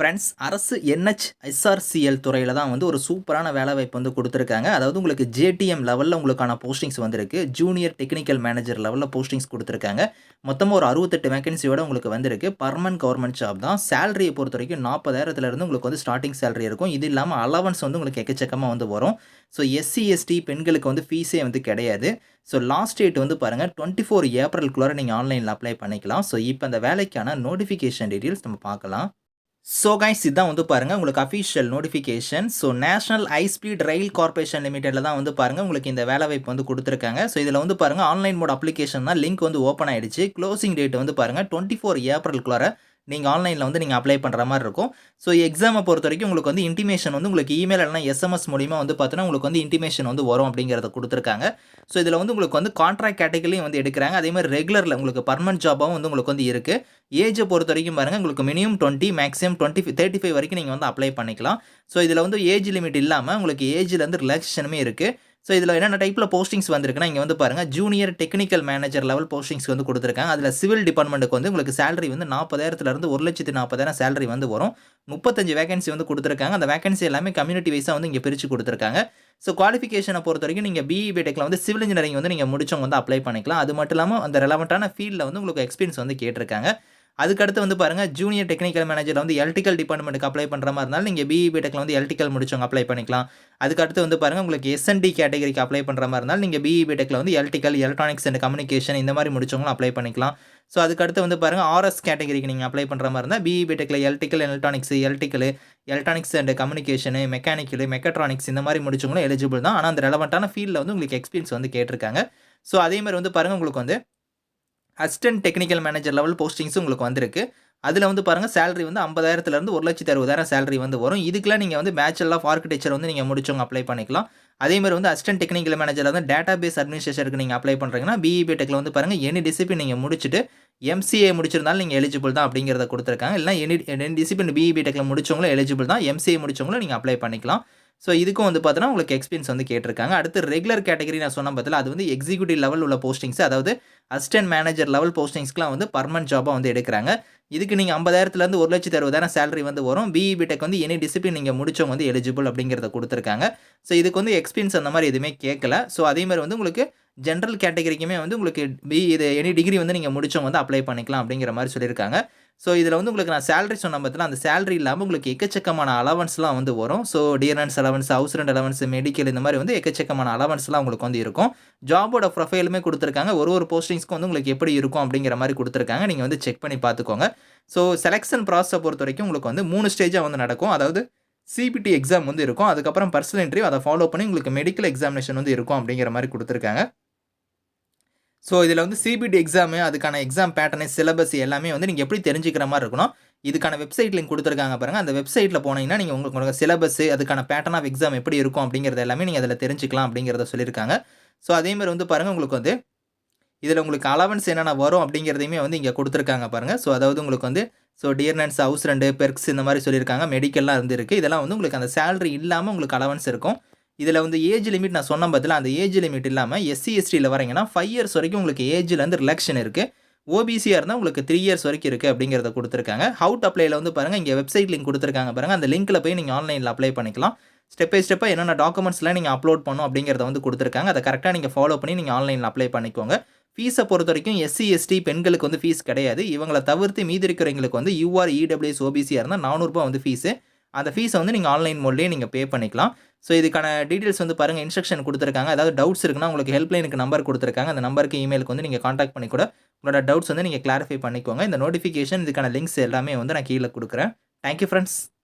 Friends அரசு NH எஸ்ஆர்சிஎல் துறையில் தான் வந்து ஒரு சூப்பரான வேலைவாய்ப்பு வந்து கொடுத்துருக்காங்க. அதாவது உங்களுக்கு ஜேடிஎம் லெவலில் உங்களுக்கான போஸ்டிங்ஸ் வந்திருக்கு. ஜூனியர் டெக்னிக்கல் மேனேஜர் லெவலில் போஸ்டிங்ஸ் கொடுத்துருக்காங்க. மொத்தமாக ஒரு அறுபத்தெட்டு வேகன்சியோட உங்களுக்கு வந்திருக்கு. பர்மனன்ட் கவர்மெண்ட் ஜாப் தான். சேலரியை பொறுத்த வரைக்கும் நாற்பதாயிரத்துலேருந்து உங்களுக்கு வந்து ஸ்டார்டிங் சேலரி இருக்கும். இது இல்லாமல் அலவன்ஸ் வந்து உங்களுக்கு எக்கச்சக்கமாக வந்து வரும். ஸோ எஸ்சி எஸ்டி பெண்களுக்கு வந்து ஃபீஸே வந்து கிடையாது. ஸோ லாஸ்ட் டேட் வந்து பாருங்கள் டுவெண்ட்டி ஃபோர் ஏப்ரலுக்குள்ளார நீங்கள் ஆன்லைனில் அப்ளை பண்ணிக்கலாம். ஸோ இப்போ அந்த வேலைக்கான நோட்டிஃபிகேஷன் டீட்டெயில்ஸ் நம்ம பார்க்கலாம். ஸோ கைஸ் இதுதான் வந்து பாருங்கள் உங்களுக்கு official notification so national high speed rail corporation லிமிடெடில் தான் வந்து பாருங்கள் உங்களுக்கு இந்த வேலை வாய்ப்பு வந்து கொடுத்துருக்காங்க. ஸோ இதில் வந்து பாருங்கள் ஆன்லைன் மோட் அப்ளிகேஷன் தான் லிங்க் வந்து ஓப்பன் ஆயிடுச்சு. க்ளோசிங் டேட் வந்து பாருங்கள் டுவெண்ட்டி ஃபோர் ஏப்ரலுக்குள்ளார நீங்கள் ஆன்லைனில் வந்து நீங்கள் அப்ளை பண்ணுற மாதிரி இருக்கும். ஸோ எக்ஸாமை பொறுத்த வரைக்கும் உங்களுக்கு வந்து இன்டிமேஷன் வந்து உங்களுக்கு இமெயில் இல்லைனா எஸ்எம்எஸ் மூலிமா வந்து பார்த்தீங்கன்னா உங்களுக்கு வந்து இன்டிமேஷன் வந்து வரும் அப்படிங்கிறத கொடுத்துருக்காங்க. ஸோ இதில் வந்து உங்களுக்கு வந்து கான்ட்ராக்ட் கேட்டகரியும் வந்து எடுக்கிறாங்க. அதே மாதிரி ரெகுலரில் உங்களுக்கு பர்மனன்ட் ஜாபாகவும் வந்து உங்களுக்கு வந்து இருக்குது ஏஜை பொறுத்த வரைக்கும் பாருங்கள் உங்களுக்கு minimum twenty maximum twenty thirty five வரைக்கும் நீங்கள் வந்து அப்ளை பண்ணிக்கலாம். ஸோ இதில் வந்து ஏஜ் லிமிட் இல்லாமல் உங்களுக்கு ஏஜ்லேருந்து ரிலாக்ஸேஷனுமே இருக்குது ஸோ இதில் என்னென்ன டைப்பில் போஸ்டிங்ஸ் வந்திருக்குன்னா இங்கே வந்து பாருங்கள் junior technical manager level postings வந்து கொடுத்துருக்காங்க. அதில் சிவில் டிபார்ட்மெண்ட்டுக்கு வந்து உங்களுக்கு சேலரி வந்து நாற்பதாயிரத்துலேருந்து ஒரு லட்சத்து நாற்பதாயிரம் சேலரி வந்து வரும். முப்பத்தஞ்சு வேகன்சி வந்து கொடுத்துருக்காங்க. அந்த வேகன்சி எல்லாமே கம்யூனிட்டி வைஸாக வந்து இங்கே பிரித்து கொடுத்துருக்காங்க. ஸோ குவாலிஃபிகேஷனை பொறுத்த வரைக்கும் நீங்கள் பிஇ பிடெக்கில் வந்து சிவில் இன்ஜினியரிங் வந்து நீங்கள் முடிச்சவங்க வந்து அப்ளை பண்ணிக்கலாம். அது மட்டும் இல்லாமல் அந்த ரெலவெண்ட்டான ஃபீல்டில் வந்து உங்களுக்கு எக்ஸ்பீரியன்ஸ் வந்து கேட்டிருக்காங்க. அதுக்கடுத்து வந்து பாருங்கள் ஜூனியர் டெக்னிக்கல் மேனேஜர் வந்து எலக்ட்ரிக்கல் டிபார்ட்மெண்ட்டுக்கு அப்ளை பண்ணுற மாதிரி இருந்தாலும் நீங்கள் பிஇ பிடெக்கில் வந்து எலக்ட்ரிக்கல் முடிச்சவங்க அப்ளை பண்ணிக்கலாம். அதுக்கடுத்து வந்து பாருங்கள் உங்களுக்கு எஸ்என்டி கேட்டகரிக்கு அப்ளை பண்ணுற மாதிரி இருந்தாலும் நீங்கள் பிஇ பிடெக்கில் வந்து எலக்ட்ரிக்கல் எலக்ட்ரானிக்ஸ் அண்ட் கம்யூனிகேஷன் இந்த மாதிரி முடிச்சவங்களும் அப்ளை பண்ணிக்கலாம். ஸோ அதுக்கடுத்து வந்து பாருங்கள் ஆர்எஸ் கேட்டகரிக்கு நீங்கள் அப்ளை பண்ணுற மாதிரி இருந்தால் BE பிடெக்கில் electrical electronics electrical electronics and communication mechanical mechatronics இந்த மாதிரி முடிச்சவங்களும் எலிஜிபிள் தான். ஆனால் அந்த ரெலவெண்ட்டான ஃபீல்டில் வந்து உங்களுக்கு எக்ஸ்பீரியன்ஸ் வந்து கேட்டிருக்காங்க. ஸோ அதே மாதிரி வந்து பாருங்கள் உங்களுக்கு வந்து அசிஸ்டன்ட் டெக்னிக்கல் மேனேஜர் லெவல் போஸ்டிங்ஸும் உங்களுக்கு வந்திருக்கு. அதில் வந்து பாருங்கள் சேலரி வந்து ஐம்பதாயிரத்துலேருந்து ஒரு லட்சத்து அறுபதாயிரம் சேலரி வந்து வரும். இதுக்கெலாம் நீங்கள் வந்து பேச்சுலர் ஆஃப் ஆர்கிடெக்சர் வந்து நீங்கள் முடிச்சவங்க அப்ளை பண்ணிக்கலாம். அதே மாதிரி வந்து அசிஸ்டன்ட் டெக்னிக்கல் மேனேஜர் வந்து டேட்டா பேஸ் அட்மினிஸ்ட்ரேஷனுக்கு நீங்கள் அப்ளை பண்ணுறீங்கன்னா பிஇபி டெக்கில் வந்து பாருங்கள் எனி டிசிப்ளின் நீங்கள் முடிச்சுட்டு எம்சிஏ முடிச்சிருந்தாலும் நீங்கள் எலிஜிபிள் தான் அப்படிங்கிறத கொடுத்துருக்காங்க. இல்லை எனி எனி டிசிப்ளின் பிஇபி டெக்கில் முடிச்சவங்களும் எலிஜிபிள் தான். எம்சிஏ முடிச்சவங்களும் நீங்கள் அப்ளை பண்ணிக்கலாம். ஸோ இதுக்கும் வந்து பார்த்தோன்னா உங்களுக்கு எக்ஸ்பீரியன்ஸ் வந்து கேட்டிருக்காங்க. அடுத்து ரெகுலர் கேட்டகரி நான் சொன்ன பார்த்தல அது வந்து எக்ஸிக்யூட்டிவ் லெவல் உள்ள போஸ்டிங்ஸ் அதாவது அசிஸ்டன்ட் மேனேஜர் லெவல் போஸ்டிங்ஸ்க்குலாம் வந்து பர்மனன்ட் ஜாபாக வந்து எடுக்கிறாங்க. இதுக்கு நீங்கள் ஐம்பதாயிரத்துலேருந்து ஒரு லட்சத்து அறுபதாயிரம் சேலரி வந்து வரும். பிஇ பிடெக் வந்து எனி டிசிப்ளின் நீங்கள் முடிச்சவங்க வந்து எலிஜிபிள் அப்படிங்கிறத கொடுத்துருக்காங்க. ஸோ இதுக்கு வந்து எக்ஸ்பீரியன்ஸ் அந்த மாதிரி எதுவுமே கேட்கல ஸோ அதே மாதிரி வந்து உங்களுக்கு ஜென்ரல் கேட்டகரிக்குமே வந்து உங்களுக்கு பி இது எனி டிகிரி வந்து நீங்கள் முடிச்சவங்க வந்து அப்ளை பண்ணிக்கலாம் அப்படிங்கிற மாதிரி சொல்லியிருக்காங்க. ஸோ இதில் வந்து உங்களுக்கு நான் சேலரி சொன்ன பார்த்தீங்கன்னா அந்த சேலரி இல்லாமல் உங்களுக்கு எக்கச்சக்கமான அலவன்ஸ்லாம் வந்து வரும். So dearness allowance house rent allowance medical இந்த மாதிரி வந்து எக்கச்சக்கமான அலவன்ஸ்லாம் உங்களுக்கு வந்து இருக்கும். ஜாபோட ப்ரொஃபைலுமே கொடுத்துருக்காங்க. ஒரு ஒரு போஸ்டிங்ஸ்க்கும் வந்து உங்களுக்கு எப்படி இருக்கும் அப்படிங்கிற மாதிரி கொடுத்துருக்காங்க. நீங்கள் வந்து செக் பண்ணி பார்த்துக்கோங்க. ஸோ செலெக்ஷன் ப்ராசஸை பொறுத்த வரைக்கும் உங்களுக்கு வந்து மூணு ஸ்டேஜாக வந்து நடக்கும். அதாவது சிபிடி எக்ஸாம் வந்து இருக்கும். அதுக்கப்புறம் பர்சனல் இன்டர்வியூ அதை ஃபாலோ பண்ணி உங்களுக்கு மெடிக்கல் எக்ஸாமினேஷன் வந்து இருக்கும் அப்படிங்கிற மாதிரி கொடுத்துருக்காங்க. ஸோ இதில் வந்து சிபிடி எக்ஸாமு அதுக்கான எக்ஸாம் பேட்டர்னு சிலபஸ் எல்லாமே வந்து நீங்கள் எப்படி தெரிஞ்சுக்கிற மாதிரி இருக்கணும்? இதுக்கான வெப்சைட் லிங்க் கொடுத்துருக்காங்க பாருங்கள் அந்த வெப்சைட்டில் போனீங்கன்னா நீங்கள் உங்களுக்கு உங்களுக்கு சிலபஸ் அதுக்கான பேட்டர்ன் ஆஃப் எக்ஸாம் எப்படி இருக்கும் அப்படிங்கிறது எல்லாமே நீங்கள் அதில் தெரிஞ்சுக்கலாம் அப்படிங்கிறத சொல்லியிருக்காங்க. ஸோ அதேமாதிரி வந்து பாருங்கள் உங்களுக்கு வந்து இதில் உங்களுக்கு அலவன்ஸ் என்னென்ன வரும் அப்படிங்கிறதையுமே வந்து இங்கே கொடுத்துருக்காங்க பாருங்கள் ஸோ அதாவது உங்களுக்கு வந்து ஸோ டியர்னன்ஸ் ஹவுஸ் ரெண்டு பெர்க்ஸ் இந்த மாதிரி சொல்லியிருக்காங்க. மெடிக்கல்லாம் இருந்துருக்கு. இதெல்லாம் வந்து உங்களுக்கு அந்த சேலரி இல்லாமல் உங்களுக்கு அலவன்ஸ் இருக்கும். இதில் வந்து ஏஜ் லிமிட் நான் சொன்ன பதில் அந்த ஏஜ் லிமிட் இல்லாமல் எஸ்சி எஸ்டியில் வரீங்கன்னா ஃபைவ் இயர்ஸ் வரைக்கும் உங்களுக்கு ஏஜ்லேருந்து ரிலாக்ஷன் இருக்குது ஓபிசியாக இருந்தால் உங்களுக்கு த்ரீ இயர்ஸ் வரைக்கும் இருக்குது அப்படிங்கிறத கொடுத்துருக்காங்க. ஹவுட் அப்ளைல வந்து பாருங்கள் இங்கே வெப்சைட் லிங்க் கொடுத்துருக்காங்க பாருங்கள் அந்த லிங்க்கில் போய் நீங்கள் ஆன்லைனில் அப்ளை பண்ணிக்கலாம். ஸ்டெப் பை ஸ்டெப்பாக என்னென்ன டாக்குமெண்ட்ஸ்லாம் நீங்கள் அப்லோட் பண்ணும் அப்படிங்கிறத வந்து கொடுத்துருக்காங்க. அதை கரெக்டாக நீங்கள் ஃபாலோ பண்ணி நீங்கள் ஆன்லைனில் அப்ளை பண்ணிக்கோங்க. ஃபீஸை பொறுத்த வரைக்கும் எஸ்சி எஸ்டி பெண்களுக்கு வந்து ஃபீஸ் கிடையாது. இவங்களை தவிர்த்து மீதி இருக்கிறவங்களுக்கு வந்து யூஆர் இடபிள்யூஎஸ் ஓபிசியாக இருந்தால் நானூறுரூபா வந்து ஃபீஸு அந்த ஃபீஸை வந்து நீங்கள் ஆன்லைன் மோட்லேயே நீங்கள் பே பண்ணிக்கலாம். ஸோ இதுக்கான டீட்டெயில்ஸ் வந்து பாருங்கள் இன்ஸ்ட்ரக்ஷன் கொடுத்துருக்காங்க. அதாவது டவுட்ஸ் இருக்குன்னா உங்களுக்கு ஹெல்ப்லைனுக்கு நம்பர் கொடுத்துருக்காங்க. அந்த நம்பருக்கு இமெயிலுக்கு வந்து நீங்கள் காண்டாக்ட் பண்ணி கூட உங்களோட டவுட்ஸ் வந்து நீங்கள் கிளாரிஃபை பண்ணிக்கோங்க. இந்த நோட்டிஃபிகேஷன் இதுக்கான லிங்க்ஸ் எல்லாமே வந்து நான் கீழே கொடுக்குறேன். Thank you friends